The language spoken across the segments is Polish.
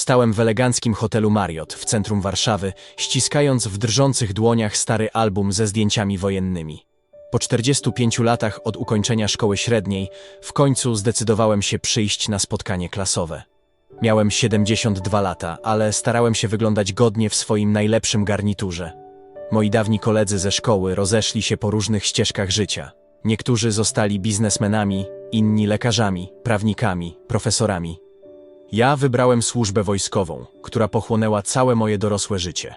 Stałem w eleganckim hotelu Marriott w centrum Warszawy, ściskając w drżących dłoniach stary album ze zdjęciami wojennymi. Po 45 latach od ukończenia szkoły średniej, w końcu zdecydowałem się przyjść na spotkanie klasowe. Miałem 72 lata, ale starałem się wyglądać godnie w swoim najlepszym garniturze. Moi dawni koledzy ze szkoły rozeszli się po różnych ścieżkach życia. Niektórzy zostali biznesmenami, inni lekarzami, prawnikami, profesorami. Ja wybrałem służbę wojskową, która pochłonęła całe moje dorosłe życie.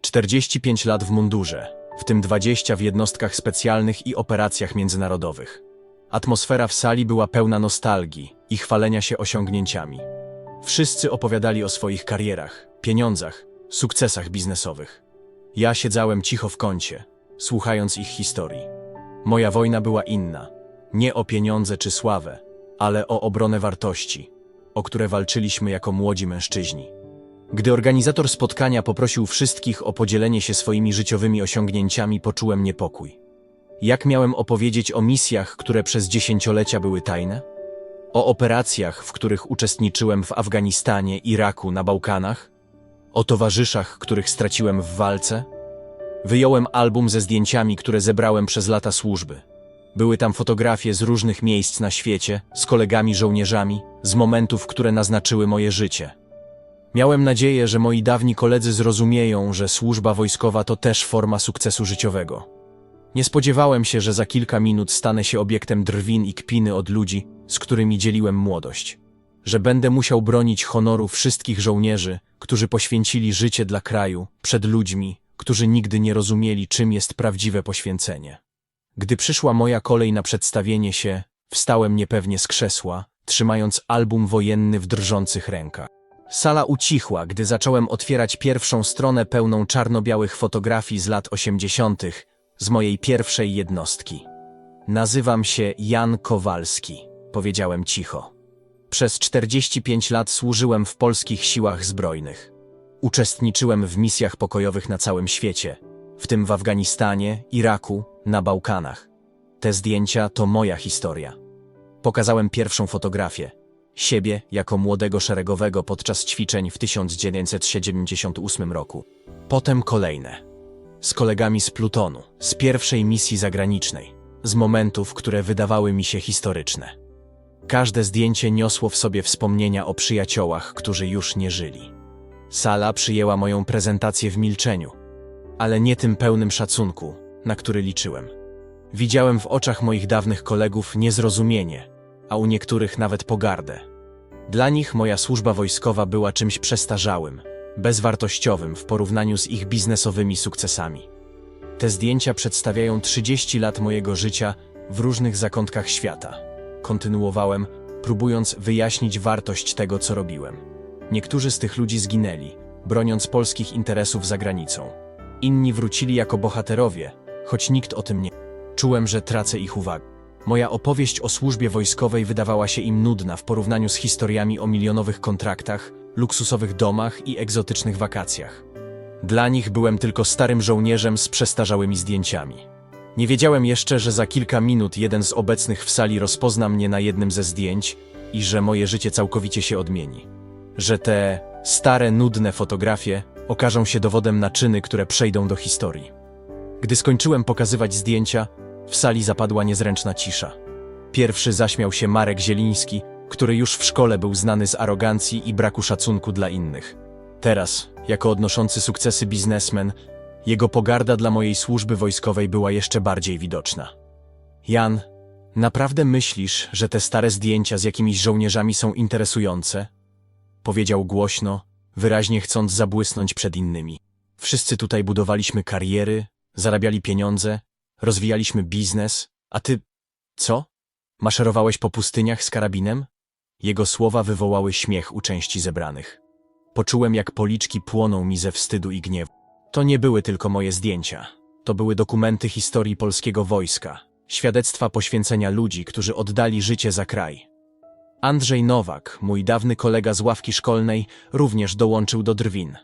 45 lat w mundurze, w tym 20 w jednostkach specjalnych i operacjach międzynarodowych. Atmosfera w sali była pełna nostalgii i chwalenia się osiągnięciami. Wszyscy opowiadali o swoich karierach, pieniądzach, sukcesach biznesowych. Ja siedziałem cicho w kącie, słuchając ich historii. Moja wojna była inna. Nie o pieniądze czy sławę, ale o obronę wartości, o które walczyliśmy jako młodzi mężczyźni. Gdy organizator spotkania poprosił wszystkich o podzielenie się swoimi życiowymi osiągnięciami, poczułem niepokój. Jak miałem opowiedzieć o misjach, które przez dziesięciolecia były tajne? O operacjach, w których uczestniczyłem w Afganistanie, Iraku, na Bałkanach? O towarzyszach, których straciłem w walce? Wyjąłem album ze zdjęciami, które zebrałem przez lata służby. Były tam fotografie z różnych miejsc na świecie, z kolegami żołnierzami, z momentów, które naznaczyły moje życie. Miałem nadzieję, że moi dawni koledzy zrozumieją, że służba wojskowa to też forma sukcesu życiowego. Nie spodziewałem się, że za kilka minut stanę się obiektem drwin i kpiny od ludzi, z którymi dzieliłem młodość. Że będę musiał bronić honoru wszystkich żołnierzy, którzy poświęcili życie dla kraju, przed ludźmi, którzy nigdy nie rozumieli, czym jest prawdziwe poświęcenie. Gdy przyszła moja kolej na przedstawienie się, wstałem niepewnie z krzesła, trzymając album wojenny w drżących rękach. Sala ucichła, gdy zacząłem otwierać pierwszą stronę pełną czarno-białych fotografii z lat osiemdziesiątych z mojej pierwszej jednostki. Nazywam się Jan Kowalski, powiedziałem cicho. Przez 45 lat służyłem w polskich siłach zbrojnych. Uczestniczyłem w misjach pokojowych na całym świecie, w tym w Afganistanie, Iraku, na Bałkanach. Te zdjęcia to moja historia. Pokazałem pierwszą fotografię. Siebie jako młodego szeregowego podczas ćwiczeń w 1978 roku. Potem kolejne. Z kolegami z Plutonu, z pierwszej misji zagranicznej, z momentów, które wydawały mi się historyczne. Każde zdjęcie niosło w sobie wspomnienia o przyjaciołach, którzy już nie żyli. Sala przyjęła moją prezentację w milczeniu, ale nie tym pełnym szacunku, na który liczyłem. Widziałem w oczach moich dawnych kolegów niezrozumienie, a u niektórych nawet pogardę. Dla nich moja służba wojskowa była czymś przestarzałym, bezwartościowym w porównaniu z ich biznesowymi sukcesami. Te zdjęcia przedstawiają 30 lat mojego życia w różnych zakątkach świata. Kontynuowałem, próbując wyjaśnić wartość tego, co robiłem. Niektórzy z tych ludzi zginęli, broniąc polskich interesów za granicą. Inni wrócili jako bohaterowie, choć nikt o tym nie. Czułem, że tracę ich uwagę. Moja opowieść o służbie wojskowej wydawała się im nudna w porównaniu z historiami o milionowych kontraktach, luksusowych domach i egzotycznych wakacjach. Dla nich byłem tylko starym żołnierzem z przestarzałymi zdjęciami. Nie wiedziałem jeszcze, że za kilka minut jeden z obecnych w sali rozpozna mnie na jednym ze zdjęć i że moje życie całkowicie się odmieni. Że te stare, nudne fotografie okażą się dowodem na czyny, które przejdą do historii. Gdy skończyłem pokazywać zdjęcia, w sali zapadła niezręczna cisza. Pierwszy zaśmiał się Marek Zieliński, który już w szkole był znany z arogancji i braku szacunku dla innych. Teraz, jako odnoszący sukcesy biznesmen, jego pogarda dla mojej służby wojskowej była jeszcze bardziej widoczna. Jan, naprawdę myślisz, że te stare zdjęcia z jakimiś żołnierzami są interesujące? Powiedział głośno, wyraźnie chcąc zabłysnąć przed innymi. Wszyscy tutaj budowaliśmy kariery, zarabiali pieniądze, rozwijaliśmy biznes, a ty... co? Maszerowałeś po pustyniach z karabinem? Jego słowa wywołały śmiech u części zebranych. Poczułem, jak policzki płoną mi ze wstydu i gniewu. To nie były tylko moje zdjęcia. To były dokumenty historii polskiego wojska, świadectwa poświęcenia ludzi, którzy oddali życie za kraj. Andrzej Nowak, mój dawny kolega z ławki szkolnej, również dołączył do drwin.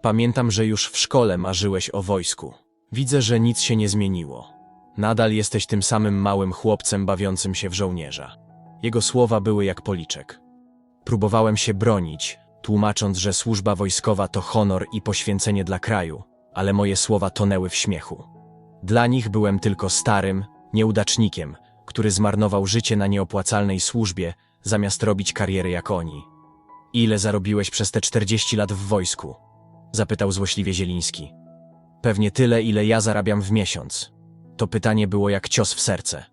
Pamiętam, że już w szkole marzyłeś o wojsku. Widzę, że nic się nie zmieniło. Nadal jesteś tym samym małym chłopcem bawiącym się w żołnierza. Jego słowa były jak policzek. Próbowałem się bronić, tłumacząc, że służba wojskowa to honor i poświęcenie dla kraju, ale moje słowa tonęły w śmiechu. Dla nich byłem tylko starym, nieudacznikiem, który zmarnował życie na nieopłacalnej służbie, zamiast robić kariery jak oni. Ile zarobiłeś przez te 40 lat w wojsku? Zapytał złośliwie Zieliński. Pewnie tyle, ile ja zarabiam w miesiąc. To pytanie było jak cios w serce.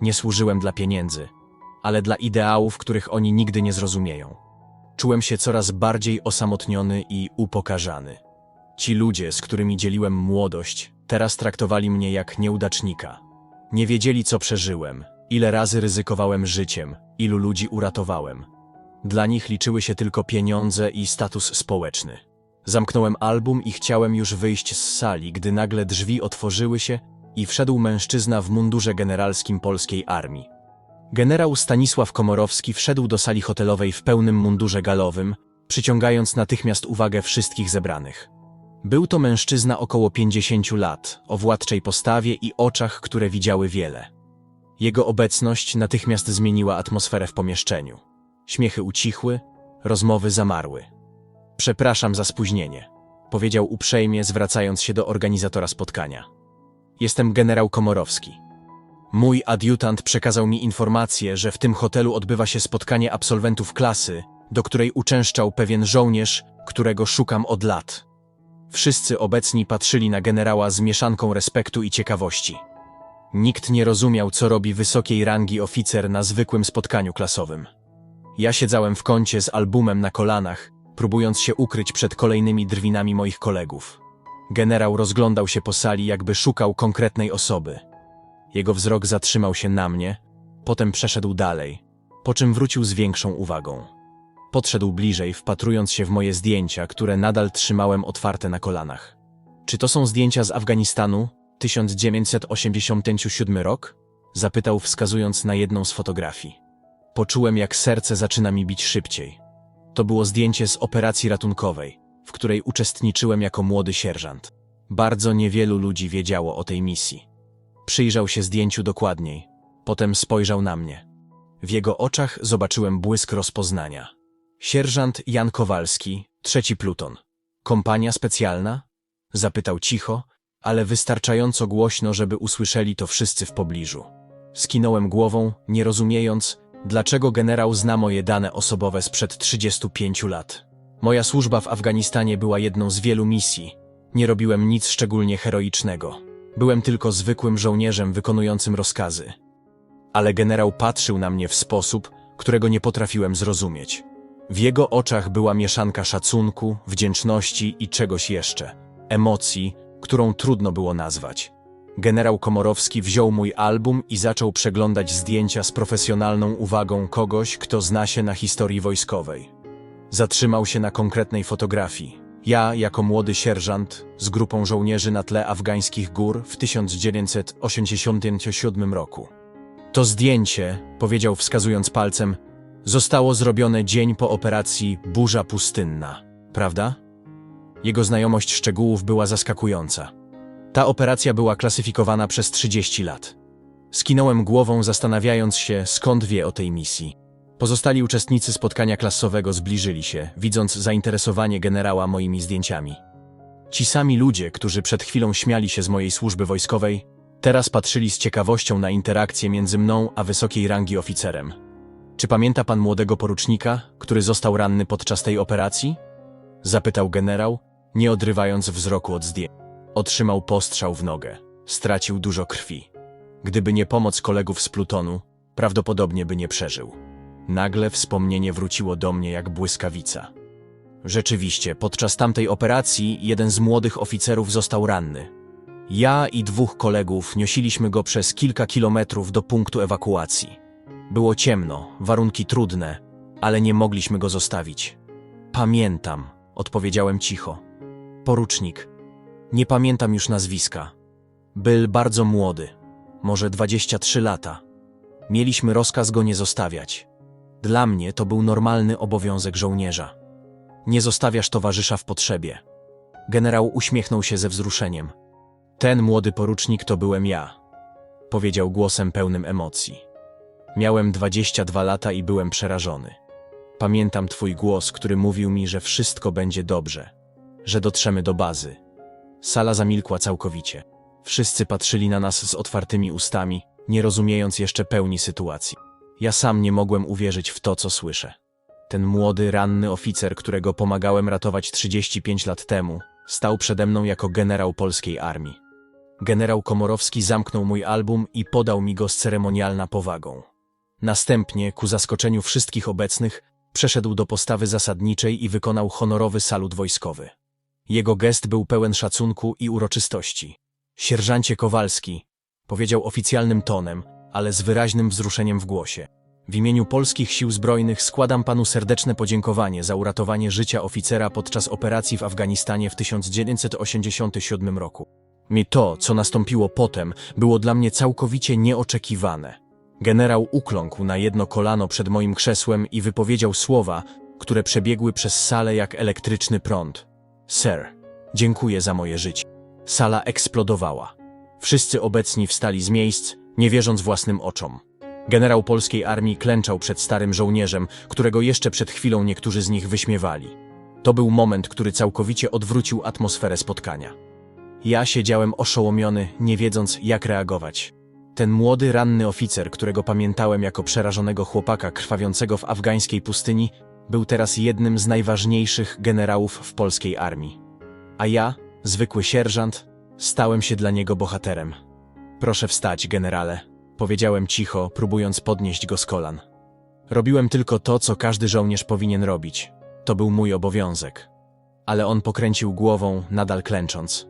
Nie służyłem dla pieniędzy, ale dla ideałów, których oni nigdy nie zrozumieją. Czułem się coraz bardziej osamotniony i upokarzany. Ci ludzie, z którymi dzieliłem młodość, teraz traktowali mnie jak nieudacznika. Nie wiedzieli, co przeżyłem, ile razy ryzykowałem życiem, ilu ludzi uratowałem. Dla nich liczyły się tylko pieniądze i status społeczny. Zamknąłem album i chciałem już wyjść z sali, gdy nagle drzwi otworzyły się i wszedł mężczyzna w mundurze generalskim polskiej armii. Generał Stanisław Komorowski wszedł do sali hotelowej w pełnym mundurze galowym, przyciągając natychmiast uwagę wszystkich zebranych. Był to mężczyzna około 50 lat, o władczej postawie i oczach, które widziały wiele. Jego obecność natychmiast zmieniła atmosferę w pomieszczeniu. Śmiechy ucichły, rozmowy zamarły. Przepraszam za spóźnienie, powiedział uprzejmie, zwracając się do organizatora spotkania. Jestem generał Komorowski. Mój adiutant przekazał mi informację, że w tym hotelu odbywa się spotkanie absolwentów klasy, do której uczęszczał pewien żołnierz, którego szukam od lat. Wszyscy obecni patrzyli na generała z mieszanką respektu i ciekawości. Nikt nie rozumiał, co robi wysokiej rangi oficer na zwykłym spotkaniu klasowym. Ja siedziałem w kącie z albumem na kolanach, próbując się ukryć przed kolejnymi drwinami moich kolegów. Generał rozglądał się po sali, jakby szukał konkretnej osoby. Jego wzrok zatrzymał się na mnie, potem przeszedł dalej, po czym wrócił z większą uwagą. Podszedł bliżej, wpatrując się w moje zdjęcia, które nadal trzymałem otwarte na kolanach. Czy to są zdjęcia z Afganistanu? 1987 rok? Zapytał, wskazując na jedną z fotografii. Poczułem, jak serce zaczyna mi bić szybciej. To było zdjęcie z operacji ratunkowej, w której uczestniczyłem jako młody sierżant. Bardzo niewielu ludzi wiedziało o tej misji. Przyjrzał się zdjęciu dokładniej, potem spojrzał na mnie. W jego oczach zobaczyłem błysk rozpoznania. Sierżant Jan Kowalski, trzeci pluton. Kompania specjalna? Zapytał cicho, ale wystarczająco głośno, żeby usłyszeli to wszyscy w pobliżu. Skinąłem głową, nie rozumiejąc, dlaczego generał zna moje dane osobowe sprzed 35 lat. Moja służba w Afganistanie była jedną z wielu misji. Nie robiłem nic szczególnie heroicznego. Byłem tylko zwykłym żołnierzem wykonującym rozkazy. Ale generał patrzył na mnie w sposób, którego nie potrafiłem zrozumieć. W jego oczach była mieszanka szacunku, wdzięczności i czegoś jeszcze. Emocji, którą trudno było nazwać. Generał Komorowski wziął mój album i zaczął przeglądać zdjęcia z profesjonalną uwagą kogoś, kto zna się na historii wojskowej. Zatrzymał się na konkretnej fotografii. Ja, jako młody sierżant, z grupą żołnierzy na tle afgańskich gór w 1987 roku. To zdjęcie, powiedział wskazując palcem, zostało zrobione dzień po operacji Burza Pustynna, prawda? Jego znajomość szczegółów była zaskakująca. Ta operacja była klasyfikowana przez 30 lat. Skinąłem głową, zastanawiając się, skąd wie o tej misji. Pozostali uczestnicy spotkania klasowego zbliżyli się, widząc zainteresowanie generała moimi zdjęciami. Ci sami ludzie, którzy przed chwilą śmiali się z mojej służby wojskowej, teraz patrzyli z ciekawością na interakcję między mną a wysokiej rangi oficerem. Czy pamięta pan młodego porucznika, który został ranny podczas tej operacji? Zapytał generał, nie odrywając wzroku od zdjęć. Otrzymał postrzał w nogę. Stracił dużo krwi. Gdyby nie pomoc kolegów z Plutonu, prawdopodobnie by nie przeżył. Nagle wspomnienie wróciło do mnie jak błyskawica. Rzeczywiście, podczas tamtej operacji jeden z młodych oficerów został ranny. Ja i dwóch kolegów niosiliśmy go przez kilka kilometrów do punktu ewakuacji. Było ciemno, warunki trudne, ale nie mogliśmy go zostawić. Pamiętam, odpowiedziałem cicho. Porucznik. Nie pamiętam już nazwiska. Był bardzo młody, może 23 lata. Mieliśmy rozkaz go nie zostawiać. Dla mnie to był normalny obowiązek żołnierza. Nie zostawiasz towarzysza w potrzebie. Generał uśmiechnął się ze wzruszeniem. Ten młody porucznik to byłem ja, powiedział głosem pełnym emocji. Miałem 22 lata i byłem przerażony. Pamiętam twój głos, który mówił mi, że wszystko będzie dobrze, że dotrzemy do bazy. Sala zamilkła całkowicie. Wszyscy patrzyli na nas z otwartymi ustami, nie rozumiejąc jeszcze pełni sytuacji. Ja sam nie mogłem uwierzyć w to, co słyszę. Ten młody, ranny oficer, którego pomagałem ratować 35 lat temu, stał przede mną jako generał polskiej armii. Generał Komorowski zamknął mój album i podał mi go z ceremonialną powagą. Następnie, ku zaskoczeniu wszystkich obecnych, przeszedł do postawy zasadniczej i wykonał honorowy salut wojskowy. Jego gest był pełen szacunku i uroczystości. Sierżancie Kowalski, powiedział oficjalnym tonem, ale z wyraźnym wzruszeniem w głosie. W imieniu polskich sił zbrojnych składam panu serdeczne podziękowanie za uratowanie życia oficera podczas operacji w Afganistanie w 1987 roku. Mi to, co nastąpiło potem, było dla mnie całkowicie nieoczekiwane. Generał ukląkł na jedno kolano przed moim krzesłem i wypowiedział słowa, które przebiegły przez salę jak elektryczny prąd. Sir, dziękuję za moje życie. Sala eksplodowała. Wszyscy obecni wstali z miejsc, nie wierząc własnym oczom. Generał polskiej armii klęczał przed starym żołnierzem, którego jeszcze przed chwilą niektórzy z nich wyśmiewali. To był moment, który całkowicie odwrócił atmosferę spotkania. Ja siedziałem oszołomiony, nie wiedząc jak reagować. Ten młody, ranny oficer, którego pamiętałem jako przerażonego chłopaka krwawiącego w afgańskiej pustyni, był teraz jednym z najważniejszych generałów w polskiej armii. A ja, zwykły sierżant, stałem się dla niego bohaterem. Proszę wstać, generale, powiedziałem cicho, próbując podnieść go z kolan. Robiłem tylko to, co każdy żołnierz powinien robić. To był mój obowiązek. Ale on pokręcił głową, nadal klęcząc.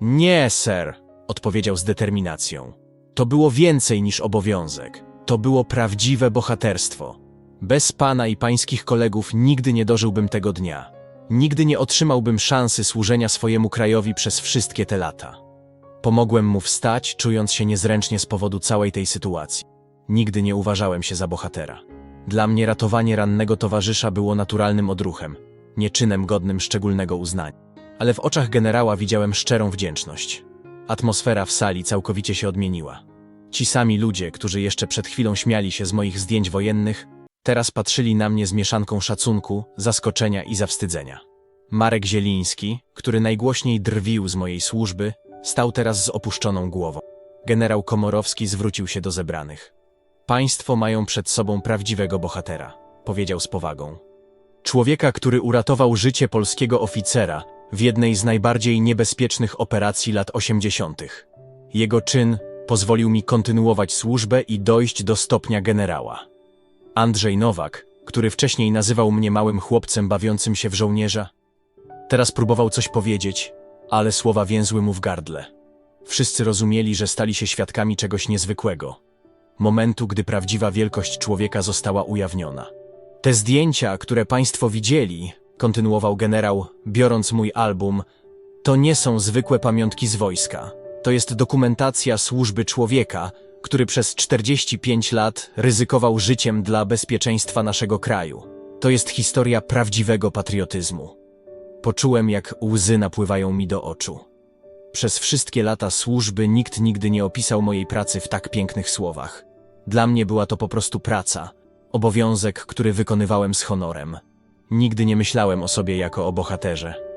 Nie, ser, odpowiedział z determinacją. To było więcej niż obowiązek. To było prawdziwe bohaterstwo. Bez pana i pańskich kolegów nigdy nie dożyłbym tego dnia. Nigdy nie otrzymałbym szansy służenia swojemu krajowi przez wszystkie te lata. Pomogłem mu wstać, czując się niezręcznie z powodu całej tej sytuacji. Nigdy nie uważałem się za bohatera. Dla mnie ratowanie rannego towarzysza było naturalnym odruchem, nie czynem godnym szczególnego uznania. Ale w oczach generała widziałem szczerą wdzięczność. Atmosfera w sali całkowicie się odmieniła. Ci sami ludzie, którzy jeszcze przed chwilą śmiali się z moich zdjęć wojennych, teraz patrzyli na mnie z mieszanką szacunku, zaskoczenia i zawstydzenia. Marek Zieliński, który najgłośniej drwił z mojej służby, stał teraz z opuszczoną głową. Generał Komorowski zwrócił się do zebranych. Państwo mają przed sobą prawdziwego bohatera, powiedział z powagą. Człowieka, który uratował życie polskiego oficera w jednej z najbardziej niebezpiecznych operacji lat 80. Jego czyn pozwolił mi kontynuować służbę i dojść do stopnia generała. Andrzej Nowak, który wcześniej nazywał mnie małym chłopcem bawiącym się w żołnierza, teraz próbował coś powiedzieć, ale słowa więzły mu w gardle. Wszyscy rozumieli, że stali się świadkami czegoś niezwykłego. Momentu, gdy prawdziwa wielkość człowieka została ujawniona. Te zdjęcia, które państwo widzieli, kontynuował generał, biorąc mój album, to nie są zwykłe pamiątki z wojska. To jest dokumentacja służby człowieka, który przez 45 lat ryzykował życiem dla bezpieczeństwa naszego kraju. To jest historia prawdziwego patriotyzmu. Poczułem, jak łzy napływają mi do oczu. Przez wszystkie lata służby nikt nigdy nie opisał mojej pracy w tak pięknych słowach. Dla mnie była to po prostu praca, obowiązek, który wykonywałem z honorem. Nigdy nie myślałem o sobie jako o bohaterze.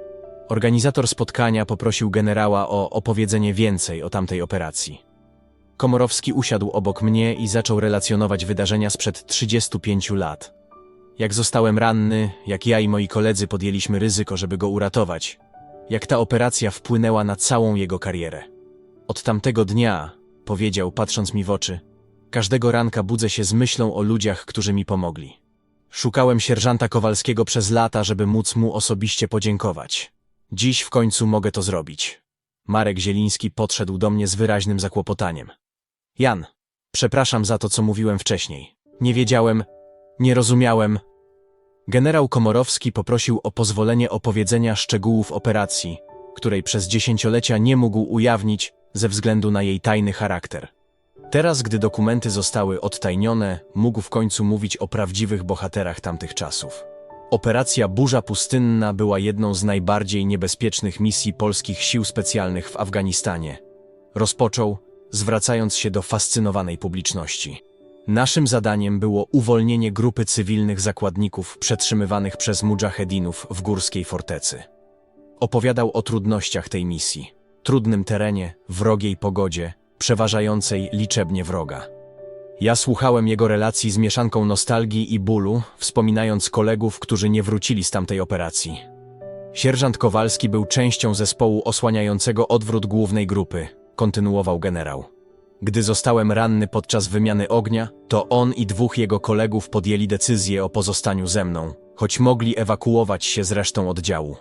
Organizator spotkania poprosił generała o opowiedzenie więcej o tamtej operacji. Komorowski usiadł obok mnie i zaczął relacjonować wydarzenia sprzed 35 lat. Jak zostałem ranny, jak ja i moi koledzy podjęliśmy ryzyko, żeby go uratować, jak ta operacja wpłynęła na całą jego karierę. Od tamtego dnia, powiedział, patrząc mi w oczy, każdego ranka budzę się z myślą o ludziach, którzy mi pomogli. Szukałem sierżanta Kowalskiego przez lata, żeby móc mu osobiście podziękować. Dziś w końcu mogę to zrobić. Marek Zieliński podszedł do mnie z wyraźnym zakłopotaniem. Jan, przepraszam za to, co mówiłem wcześniej. Nie wiedziałem, nie rozumiałem. Generał Komorowski poprosił o pozwolenie opowiedzenia szczegółów operacji, której przez dziesięciolecia nie mógł ujawnić ze względu na jej tajny charakter. Teraz, gdy dokumenty zostały odtajnione, mógł w końcu mówić o prawdziwych bohaterach tamtych czasów. Operacja Burza Pustynna była jedną z najbardziej niebezpiecznych misji polskich sił specjalnych w Afganistanie. Rozpoczął, zwracając się do fascynowanej publiczności. Naszym zadaniem było uwolnienie grupy cywilnych zakładników przetrzymywanych przez mudżahedinów w górskiej fortecy. Opowiadał o trudnościach tej misji. Trudnym terenie, wrogiej pogodzie, przeważającej liczebnie wroga. Ja słuchałem jego relacji z mieszanką nostalgii i bólu, wspominając kolegów, którzy nie wrócili z tamtej operacji. Sierżant Kowalski był częścią zespołu osłaniającego odwrót głównej grupy, kontynuował generał. Gdy zostałem ranny podczas wymiany ognia, to on i dwóch jego kolegów podjęli decyzję o pozostaniu ze mną, choć mogli ewakuować się z resztą oddziału.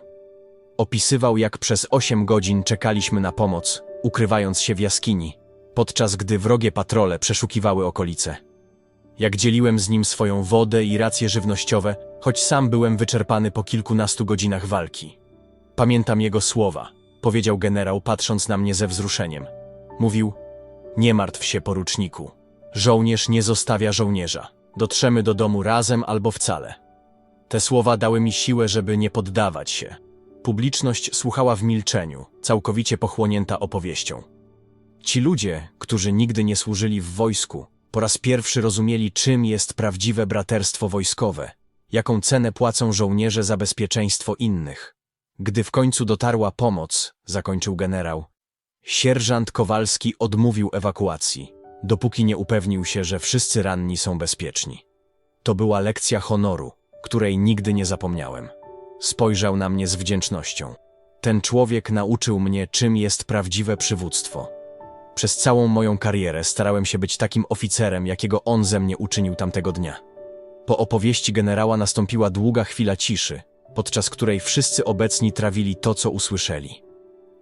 Opisywał, jak przez osiem godzin czekaliśmy na pomoc, ukrywając się w jaskini, podczas gdy wrogie patrole przeszukiwały okolice. Jak dzieliłem z nim swoją wodę i racje żywnościowe, choć sam byłem wyczerpany po kilkunastu godzinach walki. Pamiętam jego słowa, powiedział generał, patrząc na mnie ze wzruszeniem. Mówił: Nie martw się, poruczniku. Żołnierz nie zostawia żołnierza. Dotrzemy do domu razem albo wcale. Te słowa dały mi siłę, żeby nie poddawać się. Publiczność słuchała w milczeniu, całkowicie pochłonięta opowieścią. Ci ludzie, którzy nigdy nie służyli w wojsku, po raz pierwszy rozumieli, czym jest prawdziwe braterstwo wojskowe, jaką cenę płacą żołnierze za bezpieczeństwo innych. Gdy w końcu dotarła pomoc, zakończył generał, sierżant Kowalski odmówił ewakuacji, dopóki nie upewnił się, że wszyscy ranni są bezpieczni. To była lekcja honoru, której nigdy nie zapomniałem. Spojrzał na mnie z wdzięcznością. Ten człowiek nauczył mnie, czym jest prawdziwe przywództwo. Przez całą moją karierę starałem się być takim oficerem, jakiego on ze mnie uczynił tamtego dnia. Po opowieści generała nastąpiła długa chwila ciszy, podczas której wszyscy obecni trawili to, co usłyszeli.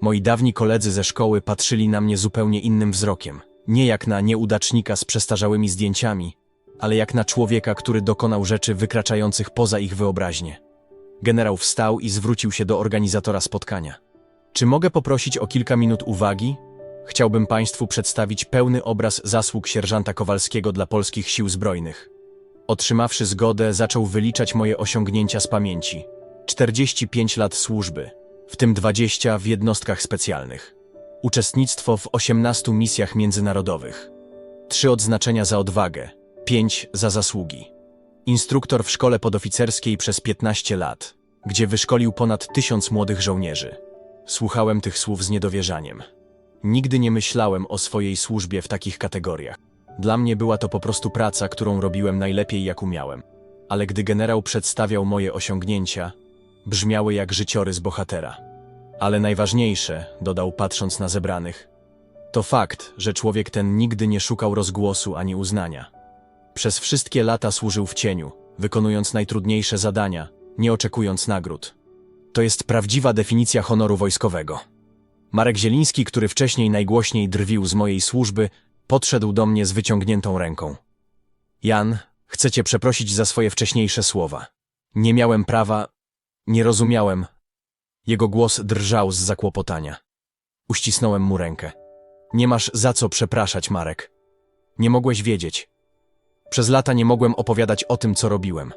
Moi dawni koledzy ze szkoły patrzyli na mnie zupełnie innym wzrokiem, nie jak na nieudacznika z przestarzałymi zdjęciami, ale jak na człowieka, który dokonał rzeczy wykraczających poza ich wyobraźnię. Generał wstał i zwrócił się do organizatora spotkania. Czy mogę poprosić o kilka minut uwagi? Chciałbym Państwu przedstawić pełny obraz zasług sierżanta Kowalskiego dla polskich sił zbrojnych. Otrzymawszy zgodę, zaczął wyliczać moje osiągnięcia z pamięci. 45 lat służby, w tym 20 w jednostkach specjalnych. Uczestnictwo w 18 misjach międzynarodowych. Trzy odznaczenia za odwagę, pięć za zasługi. Instruktor w szkole podoficerskiej przez 15 lat, gdzie wyszkolił ponad tysiąc młodych żołnierzy. Słuchałem tych słów z niedowierzaniem. Nigdy nie myślałem o swojej służbie w takich kategoriach. Dla mnie była to po prostu praca, którą robiłem najlepiej jak umiałem. Ale gdy generał przedstawiał moje osiągnięcia, brzmiały jak życiorys bohatera. Ale najważniejsze, dodał patrząc na zebranych, to fakt, że człowiek ten nigdy nie szukał rozgłosu ani uznania. Przez wszystkie lata służył w cieniu, wykonując najtrudniejsze zadania, nie oczekując nagród. To jest prawdziwa definicja honoru wojskowego. Marek Zieliński, który wcześniej najgłośniej drwił z mojej służby, podszedł do mnie z wyciągniętą ręką. Jan, chcę cię przeprosić za swoje wcześniejsze słowa. Nie miałem prawa, nie rozumiałem. Jego głos drżał z zakłopotania. Uścisnąłem mu rękę. Nie masz za co przepraszać, Marek. Nie mogłeś wiedzieć. Przez lata nie mogłem opowiadać o tym, co robiłem.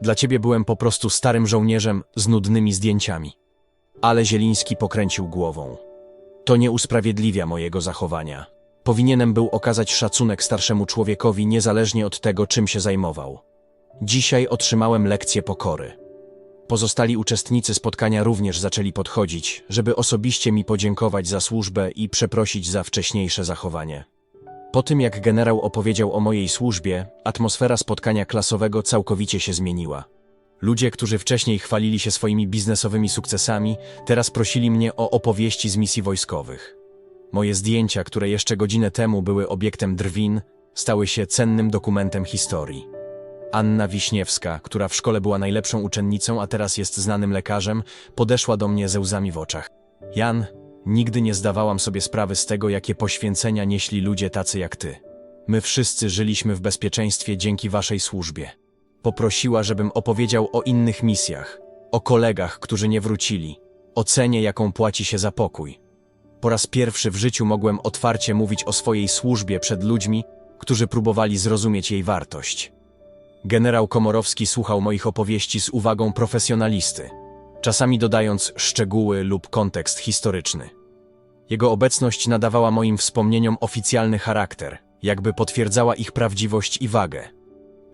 Dla ciebie byłem po prostu starym żołnierzem z nudnymi zdjęciami. Ale Zieliński pokręcił głową. To nie usprawiedliwia mojego zachowania. Powinienem był okazać szacunek starszemu człowiekowi niezależnie od tego, czym się zajmował. Dzisiaj otrzymałem lekcję pokory. Pozostali uczestnicy spotkania również zaczęli podchodzić, żeby osobiście mi podziękować za służbę i przeprosić za wcześniejsze zachowanie. Po tym, jak generał opowiedział o mojej służbie, atmosfera spotkania klasowego całkowicie się zmieniła. Ludzie, którzy wcześniej chwalili się swoimi biznesowymi sukcesami, teraz prosili mnie o opowieści z misji wojskowych. Moje zdjęcia, które jeszcze godzinę temu były obiektem drwin, stały się cennym dokumentem historii. Anna Wiśniewska, która w szkole była najlepszą uczennicą, a teraz jest znanym lekarzem, podeszła do mnie ze łzami w oczach. Jan, nigdy nie zdawałam sobie sprawy z tego, jakie poświęcenia nieśli ludzie tacy jak ty. My wszyscy żyliśmy w bezpieczeństwie dzięki waszej służbie. Poprosiła, żebym opowiedział o innych misjach, o kolegach, którzy nie wrócili, o cenie, jaką płaci się za pokój. Po raz pierwszy w życiu mogłem otwarcie mówić o swojej służbie przed ludźmi, którzy próbowali zrozumieć jej wartość. Generał Komorowski słuchał moich opowieści z uwagą profesjonalisty, czasami dodając szczegóły lub kontekst historyczny. Jego obecność nadawała moim wspomnieniom oficjalny charakter, jakby potwierdzała ich prawdziwość i wagę.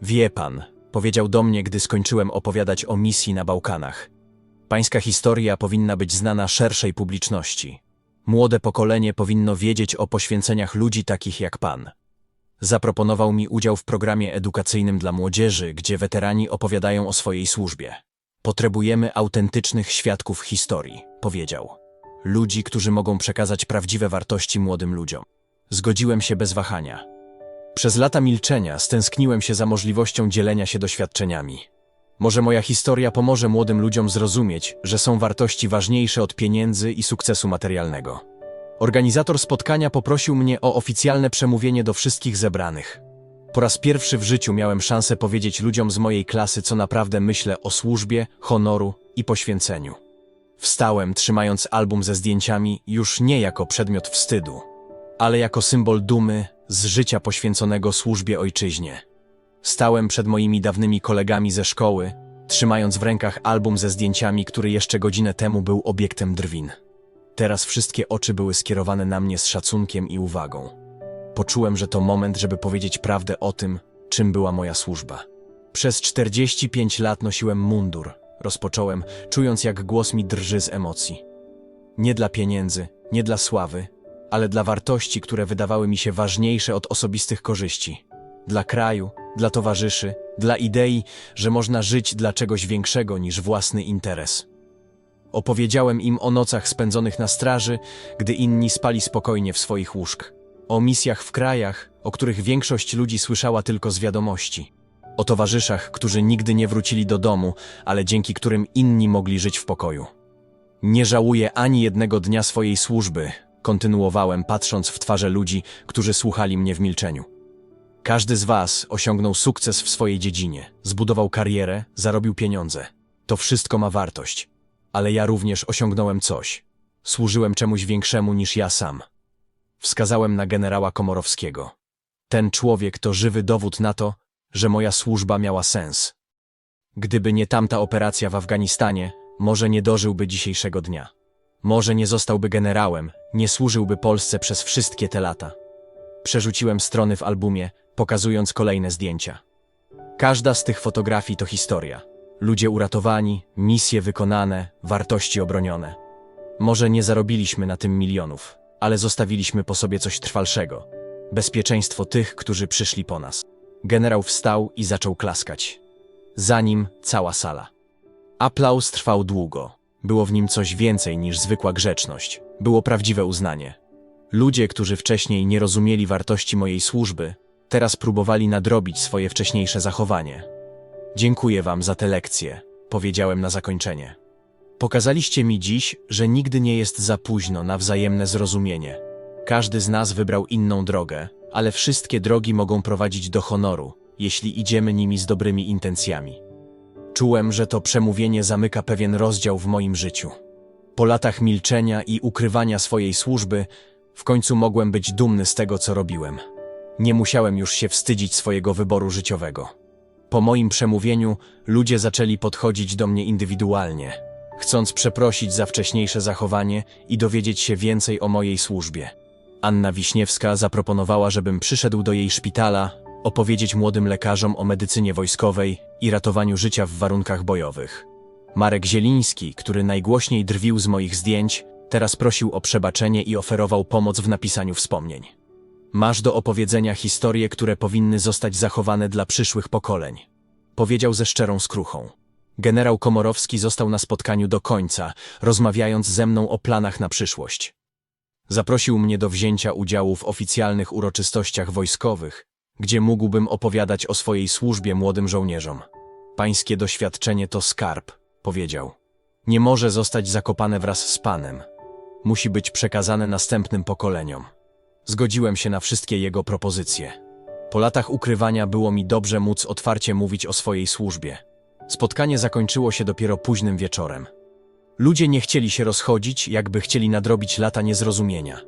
Wie pan, powiedział do mnie, gdy skończyłem opowiadać o misji na Bałkanach. Pańska historia powinna być znana szerszej publiczności. Młode pokolenie powinno wiedzieć o poświęceniach ludzi takich jak pan. Zaproponował mi udział w programie edukacyjnym dla młodzieży, gdzie weterani opowiadają o swojej służbie. Potrzebujemy autentycznych świadków historii, powiedział. Ludzi, którzy mogą przekazać prawdziwe wartości młodym ludziom. Zgodziłem się bez wahania. Przez lata milczenia stęskniłem się za możliwością dzielenia się doświadczeniami. Może moja historia pomoże młodym ludziom zrozumieć, że są wartości ważniejsze od pieniędzy i sukcesu materialnego. Organizator spotkania poprosił mnie o oficjalne przemówienie do wszystkich zebranych. Po raz pierwszy w życiu miałem szansę powiedzieć ludziom z mojej klasy, co naprawdę myślę o służbie, honoru i poświęceniu. Wstałem, trzymając album ze zdjęciami, już nie jako przedmiot wstydu, ale jako symbol dumy z życia poświęconego służbie ojczyźnie. Stałem przed moimi dawnymi kolegami ze szkoły, trzymając w rękach album ze zdjęciami, który jeszcze godzinę temu był obiektem drwin. Teraz wszystkie oczy były skierowane na mnie z szacunkiem i uwagą. Poczułem, że to moment, żeby powiedzieć prawdę o tym, czym była moja służba. Przez 45 lat nosiłem mundur, rozpocząłem, czując jak głos mi drży z emocji. Nie dla pieniędzy, nie dla sławy, ale dla wartości, które wydawały mi się ważniejsze od osobistych korzyści. Dla kraju, dla towarzyszy, dla idei, że można żyć dla czegoś większego niż własny interes. Opowiedziałem im o nocach spędzonych na straży, gdy inni spali spokojnie w swoich łóżkach. O misjach w krajach, o których większość ludzi słyszała tylko z wiadomości. O towarzyszach, którzy nigdy nie wrócili do domu, ale dzięki którym inni mogli żyć w pokoju. Nie żałuję ani jednego dnia swojej służby, kontynuowałem, patrząc w twarze ludzi, którzy słuchali mnie w milczeniu. Każdy z was osiągnął sukces w swojej dziedzinie, zbudował karierę, zarobił pieniądze. To wszystko ma wartość. Ale ja również osiągnąłem coś. Służyłem czemuś większemu niż ja sam. Wskazałem na generała Komorowskiego. Ten człowiek to żywy dowód na to, że moja służba miała sens. Gdyby nie tamta operacja w Afganistanie, może nie dożyłby dzisiejszego dnia. Może nie zostałby generałem, nie służyłby Polsce przez wszystkie te lata. Przerzuciłem strony w albumie, pokazując kolejne zdjęcia. Każda z tych fotografii to historia. Ludzie uratowani, misje wykonane, wartości obronione. Może nie zarobiliśmy na tym milionów, ale zostawiliśmy po sobie coś trwalszego. Bezpieczeństwo tych, którzy przyszli po nas. Generał wstał i zaczął klaskać. Za nim cała sala. Aplauz trwał długo. Było w nim coś więcej niż zwykła grzeczność. Było prawdziwe uznanie. Ludzie, którzy wcześniej nie rozumieli wartości mojej służby, teraz próbowali nadrobić swoje wcześniejsze zachowanie. Dziękuję wam za tę lekcję, powiedziałem na zakończenie. Pokazaliście mi dziś, że nigdy nie jest za późno na wzajemne zrozumienie. Każdy z nas wybrał inną drogę, ale wszystkie drogi mogą prowadzić do honoru, jeśli idziemy nimi z dobrymi intencjami. Czułem, że to przemówienie zamyka pewien rozdział w moim życiu. Po latach milczenia i ukrywania swojej służby, w końcu mogłem być dumny z tego, co robiłem. Nie musiałem już się wstydzić swojego wyboru życiowego. Po moim przemówieniu ludzie zaczęli podchodzić do mnie indywidualnie, chcąc przeprosić za wcześniejsze zachowanie i dowiedzieć się więcej o mojej służbie. Anna Wiśniewska zaproponowała, żebym przyszedł do jej szpitala, opowiedzieć młodym lekarzom o medycynie wojskowej i ratowaniu życia w warunkach bojowych. Marek Zieliński, który najgłośniej drwił z moich zdjęć, teraz prosił o przebaczenie i oferował pomoc w napisaniu wspomnień. Masz do opowiedzenia historie, które powinny zostać zachowane dla przyszłych pokoleń. Powiedział ze szczerą skruchą. Generał Komorowski został na spotkaniu do końca, rozmawiając ze mną o planach na przyszłość. Zaprosił mnie do wzięcia udziału w oficjalnych uroczystościach wojskowych, gdzie mógłbym opowiadać o swojej służbie młodym żołnierzom. Pańskie doświadczenie to skarb, powiedział. Nie może zostać zakopane wraz z Panem. Musi być przekazane następnym pokoleniom. Zgodziłem się na wszystkie jego propozycje. Po latach ukrywania było mi dobrze móc otwarcie mówić o swojej służbie. Spotkanie zakończyło się dopiero późnym wieczorem. Ludzie nie chcieli się rozchodzić, jakby chcieli nadrobić lata niezrozumienia.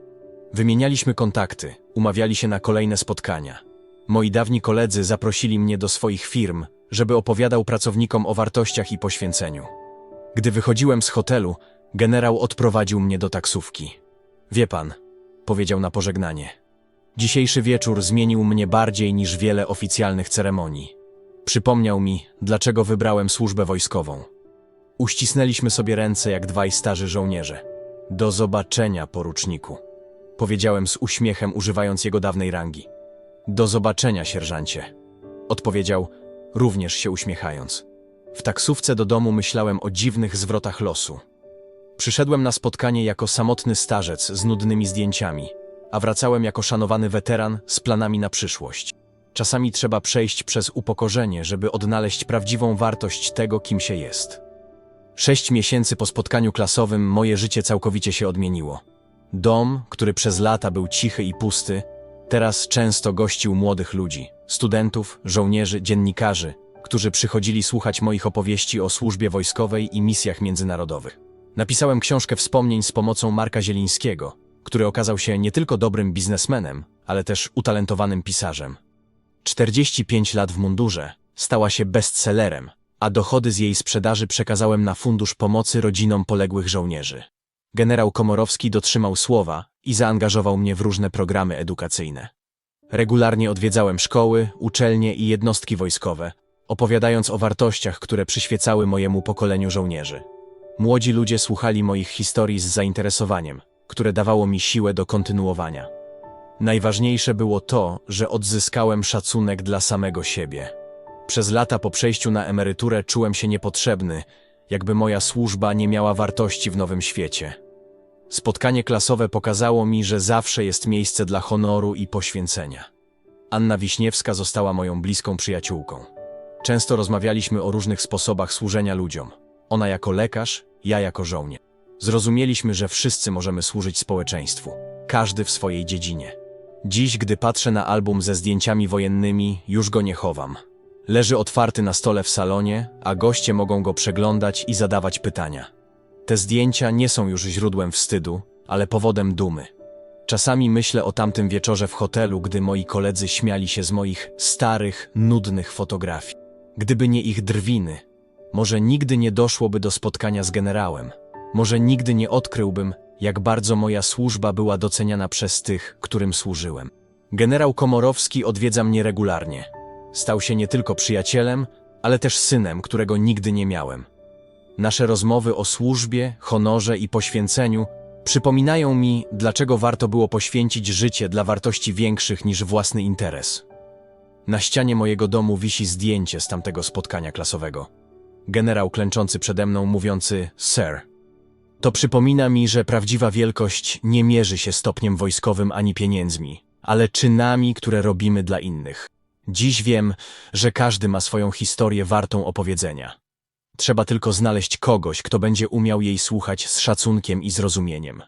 Wymienialiśmy kontakty, umawiali się na kolejne spotkania. Moi dawni koledzy zaprosili mnie do swoich firm, żeby opowiadał pracownikom o wartościach i poświęceniu. Gdy wychodziłem z hotelu, generał odprowadził mnie do taksówki. Wie pan, powiedział na pożegnanie. Dzisiejszy wieczór zmienił mnie bardziej niż wiele oficjalnych ceremonii. Przypomniał mi, dlaczego wybrałem służbę wojskową. Uścisnęliśmy sobie ręce jak dwaj starzy żołnierze. Do zobaczenia, poruczniku. Powiedziałem z uśmiechem, używając jego dawnej rangi. Do zobaczenia, sierżancie. Odpowiedział, również się uśmiechając. W taksówce do domu myślałem o dziwnych zwrotach losu. Przyszedłem na spotkanie jako samotny starzec z nudnymi zdjęciami, a wracałem jako szanowany weteran z planami na przyszłość. Czasami trzeba przejść przez upokorzenie, żeby odnaleźć prawdziwą wartość tego, kim się jest. Sześć miesięcy po spotkaniu klasowym moje życie całkowicie się odmieniło. Dom, który przez lata był cichy i pusty, teraz często gościł młodych ludzi, studentów, żołnierzy, dziennikarzy, którzy przychodzili słuchać moich opowieści o służbie wojskowej i misjach międzynarodowych. Napisałem książkę wspomnień z pomocą Marka Zielińskiego, który okazał się nie tylko dobrym biznesmenem, ale też utalentowanym pisarzem. 45 lat w mundurze stała się bestsellerem, a dochody z jej sprzedaży przekazałem na Fundusz Pomocy Rodzinom Poległych Żołnierzy. Generał Komorowski dotrzymał słowa i zaangażował mnie w różne programy edukacyjne. Regularnie odwiedzałem szkoły, uczelnie i jednostki wojskowe, opowiadając o wartościach, które przyświecały mojemu pokoleniu żołnierzy. Młodzi ludzie słuchali moich historii z zainteresowaniem, które dawało mi siłę do kontynuowania. Najważniejsze było to, że odzyskałem szacunek dla samego siebie. Przez lata po przejściu na emeryturę czułem się niepotrzebny, jakby moja służba nie miała wartości w nowym świecie. Spotkanie klasowe pokazało mi, że zawsze jest miejsce dla honoru i poświęcenia. Anna Wiśniewska została moją bliską przyjaciółką. Często rozmawialiśmy o różnych sposobach służenia ludziom. Ona jako lekarz, ja jako żołnierz. Zrozumieliśmy, że wszyscy możemy służyć społeczeństwu, każdy w swojej dziedzinie. Dziś, gdy patrzę na album ze zdjęciami wojennymi, już go nie chowam. Leży otwarty na stole w salonie, a goście mogą go przeglądać i zadawać pytania. Te zdjęcia nie są już źródłem wstydu, ale powodem dumy. Czasami myślę o tamtym wieczorze w hotelu, gdy moi koledzy śmiali się z moich starych, nudnych fotografii. Gdyby nie ich drwiny, może nigdy nie doszłoby do spotkania z generałem. Może nigdy nie odkryłbym, jak bardzo moja służba była doceniana przez tych, którym służyłem. Generał Komorowski odwiedza mnie regularnie. Stał się nie tylko przyjacielem, ale też synem, którego nigdy nie miałem. Nasze rozmowy o służbie, honorze i poświęceniu przypominają mi, dlaczego warto było poświęcić życie dla wartości większych niż własny interes. Na ścianie mojego domu wisi zdjęcie z tamtego spotkania klasowego. Generał klęczący przede mną, mówiący Sir. To przypomina mi, że prawdziwa wielkość nie mierzy się stopniem wojskowym ani pieniędzmi, ale czynami, które robimy dla innych. Dziś wiem, że każdy ma swoją historię wartą opowiedzenia. Trzeba tylko znaleźć kogoś, kto będzie umiał jej słuchać z szacunkiem i zrozumieniem.